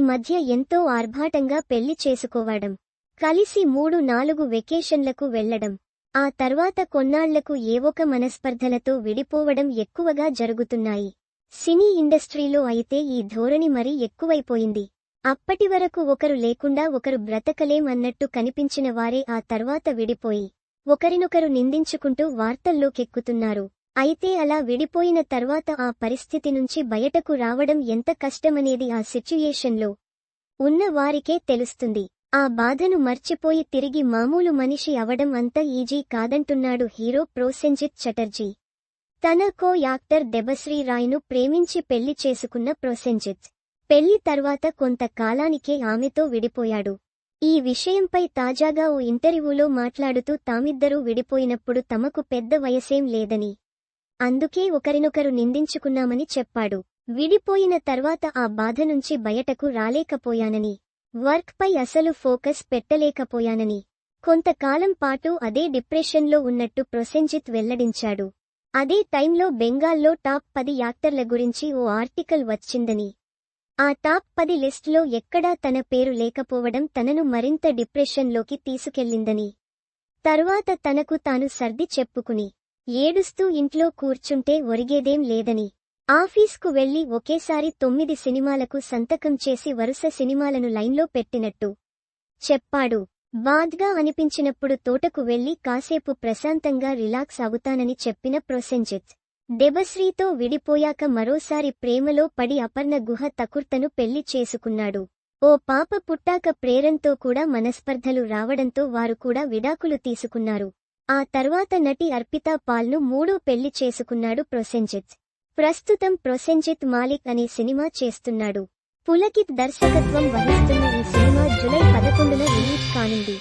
మధ్య ఎంతో ఆర్భాటంగా పెళ్ళి చేసుకోవడం కలిసి మూడు నాలుగు వెకేషన్లకు వెళ్ళడం ఆ తర్వాత కొన్నాళ్ళకు ఏవొక మనస్పర్ధలతో విడిపోవడం ఎక్కువగా జరుగుతున్నాయి. సినీ ఇండస్ట్రీలో అయితే ఈ ధోరణి మరీ ఎక్కువైపోయింది. అప్పటి వరకు ఒకరు లేకుండా ఒకరు బ్రతకలేం అన్నట్టు కనిపించిన వారే ఆ తర్వాత విడిపోయి ఒకరినొకరు నిందించుకుంటూ వార్తల్లోకెక్కుతున్నారు. అయితే అలా విడిపోయిన తర్వాత ఆ పరిస్థితి నుంచి బయటకు రావడం ఎంత కష్టమనేది ఆ సిచ్యుయేషన్లో ఉన్న వారికే తెలుస్తుంది. ఆ బాధను మర్చిపోయి తిరిగి మామూలు మనిషి అవడం అంత ఈజీ కాదంటున్నాడు హీరో ప్రోసెంజిత్ చటర్జీ. తన కో యాక్టర్ దెబశ్రీ రాయ్ను ప్రేమించి పెళ్ళి చేసుకున్న ప్రోసెంజిత్. పెళ్ళి తర్వాత కొంత కాలానికే ఆమెతో విడిపోయాడు. ఈ విషయంపై తాజాగా ఓ ఇంటర్వ్యూలో మాట్లాడుతూ తామిద్దరూ విడిపోయినప్పుడు తమకు పెద్ద వయసేం లేదని అందుకే ఒకరినొకరు నిందించుకున్నామని చెప్పాడు. విడిపోయిన తర్వాత ఆ బాధ నుంచి బయటకు రాలేకపోయానని వర్క్ పై అసలు ఫోకస్ పెట్టలేకపోయానని కొంతకాలం పాటు అదే డిప్రెషన్లో ఉన్నట్టు ప్రొసెంజిత్ వెల్లడించాడు. అదే టైంలో బెంగాల్లో టాప్ పది యాక్టర్ల గురించి ఓ ఆర్టికల్ వచ్చిందని. ఆ టాప్ పది లిస్టులో ఎక్కడా తన పేరు లేకపోవడం తనను మరింత డిప్రెషన్లోకి తీసుకెళ్ళిందని తర్వాత తనకు తాను సర్ది చెప్పుకుని ఏడుస్తూ ఇంట్లో కూర్చుంటే ఒరిగేదేం లేదని. ఆఫీస్కు వెళ్ళి ఒకేసారి తొమ్మిది సినిమాలకు సంతకం చేసి వరుస సినిమాలను లైన్లో పెట్టినట్టు. చెప్పాడు. బాద్గా అనిపించినప్పుడు తోటకు వెళ్ళి కాసేపు ప్రశాంతంగా రిలాక్స్ అవుతానని చెప్పిన ప్రొసెంజిత్ దెబశ్రీతో విడిపోయాక మరోసారి ప్రేమలో పడి అపర్ణ గుహ తకుర్తను పెళ్ళి చేసుకున్నాడు. ఓ పాప పుట్టాక ప్రేరంతో కూడా మనస్పర్ధలు రావడంతో వారు కూడా విడాకులు తీసుకున్నారు. ఆ తర్వాత నటి అర్పితా పాల్ను మూడో పెళ్ళి చేసుకున్నాడు ప్రొసెంజిత్ ప్రస్తుతం ప్రొసెంజిత్ మాలిక్ అనే సినిమా చేస్తున్నాడు. పులకిత్ దర్శకత్వం వహిస్తున్న ఈ సినిమా జులై పదకొండున రిలీజ్ కానుంది.